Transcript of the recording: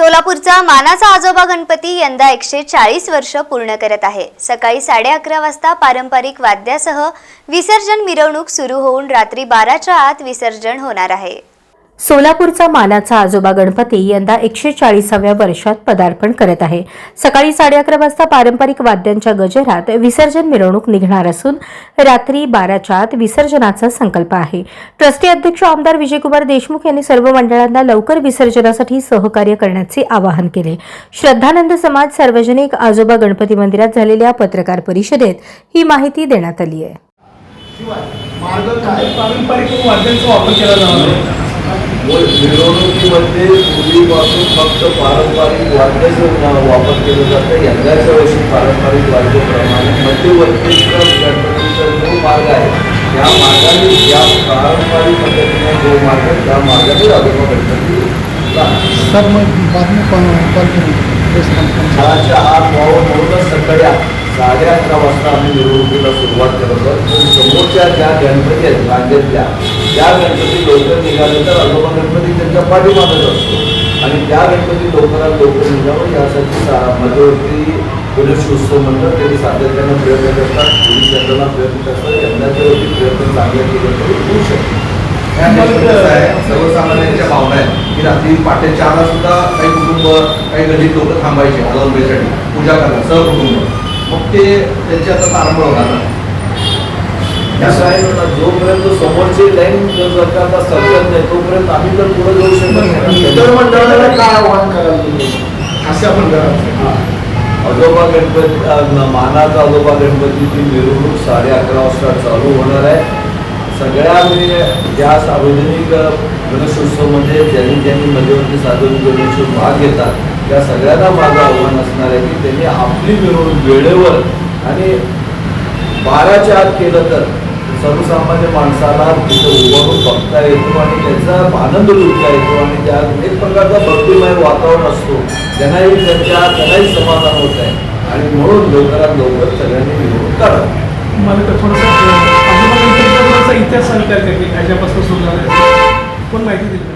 सोलापूरचा मानाचा आजोबा गणपती यंदा एकशे चाळीस वर्ष पूर्ण करत आहे. सकाळी साडे अकरा वाजता पारंपरिक वाद्यासह विसर्जन मिरवणूक सुरू होऊन रात्री बाराच्या आत विसर्जन होणार आहे. सोलापूरचा मानाचा आजोबा गणपती यंदा एकशे चाळीसाव्या वर्षात पदार्पण करत आहे. सकाळी साडे अकरा वाजता पारंपरिक वाद्यांच्या गजरात विसर्जन मिरवणूक निघणार असून रात्री बाराच्या आत विसर्जनाचा संकल्प आहे. ट्रस्टी अध्यक्ष आमदार विजयकुमार देशमुख यांनी सर्व मंडळांना लवकर विसर्जनासाठी सहकार्य करण्याचे आवाहन केले. श्रद्धानंद समाज सार्वजनिक आजोबा गणपती मंदिरात झालेल्या पत्रकार परिषदेत ही माहिती देण्यात आली आहे. मिरवणुकीमध्ये पूर्वीपासून फक्त पारंपरिक वाद्याचा वापर केला जातं. यंदाच्या वर्षी पारंपरिक वाद्याप्रमाणे मध्यवर्ती गणपतीचा जो मार्ग आहे त्या मार्गाने या पारंपरिक पद्धतीने जो मार्ग आहे, त्या मार्गाने आजोबा गणपती. सर मग बातमी सकाळच्या आठ व्हावं म्हणूनच सकाळी साडे अकरा वाजता आम्ही मिरवणुकीला सुरुवात करत आहोत समोरच्या ज्या गणपती आहेत रांगेतल्या त्या गणपती लवकर निघाले तर आजोबा गणपती त्यांच्या पाठीमागत असतो. आणि त्या गणपती लोकांना लवकर निघावं यासाठी सा- मध्यवर्ती गणेशोत्सव म्हणतात त्यांनी सातत्यानं प्रयत्न करतात पोलीस यंत्रणा प्रयत्न करतात यंदाच्या प्रयत्न चांगले केले तरी होऊ शकते. आहे सर्वसामान्यांच्या भावना आहेत की रात्री पहाटे चारला सुद्धा काही कुटुंब काही गरीब लोक थांबायचे अलाउनबेसाठी पूजा करणार सहकुटुंब. मग ते त्यांची आता तारंबळ होणार कसं आहे ना, जोपर्यंत समोरची लाईन सरकारला सरकत नाही तोपर्यंत आम्ही तर पुढे जाऊ शकत नाही. इतर मंडळाला काय आव्हान कराल तुम्ही? आजोबा गणपती मानाचा आजोबा गणपतीची मिरवणूक साडे अकरा वाजता चालू होणार आहे. सगळ्या मी ज्या सार्वजनिक गणेशोत्सवमध्ये ज्यांनी ज्यांनी मध्यवर्ती सार्वजनिक गणेशोत्सव भाग घेतात त्या सगळ्यांना माझं आव्हान असणार आहे की त्यांनी आपली मिरवणूक वेळेवर आणि बाराच्या आत केलं तर सर्वसामान्य माणसाला तिथे उभारून बघता येतो आणि त्याचा आनंद लुटता येतो आणि त्या एक प्रकारचा भक्तिमय वातावरण असतो. त्यांनाही त्यांच्या त्यांनाही समाधान होत आहे. आणि म्हणून लवकरात लवकर सगळ्यांनी निवडून काढा मला तर थोडंसं इतिहास सांगता येते की ह्याच्यापासून सुरुवात पण माहिती दिली?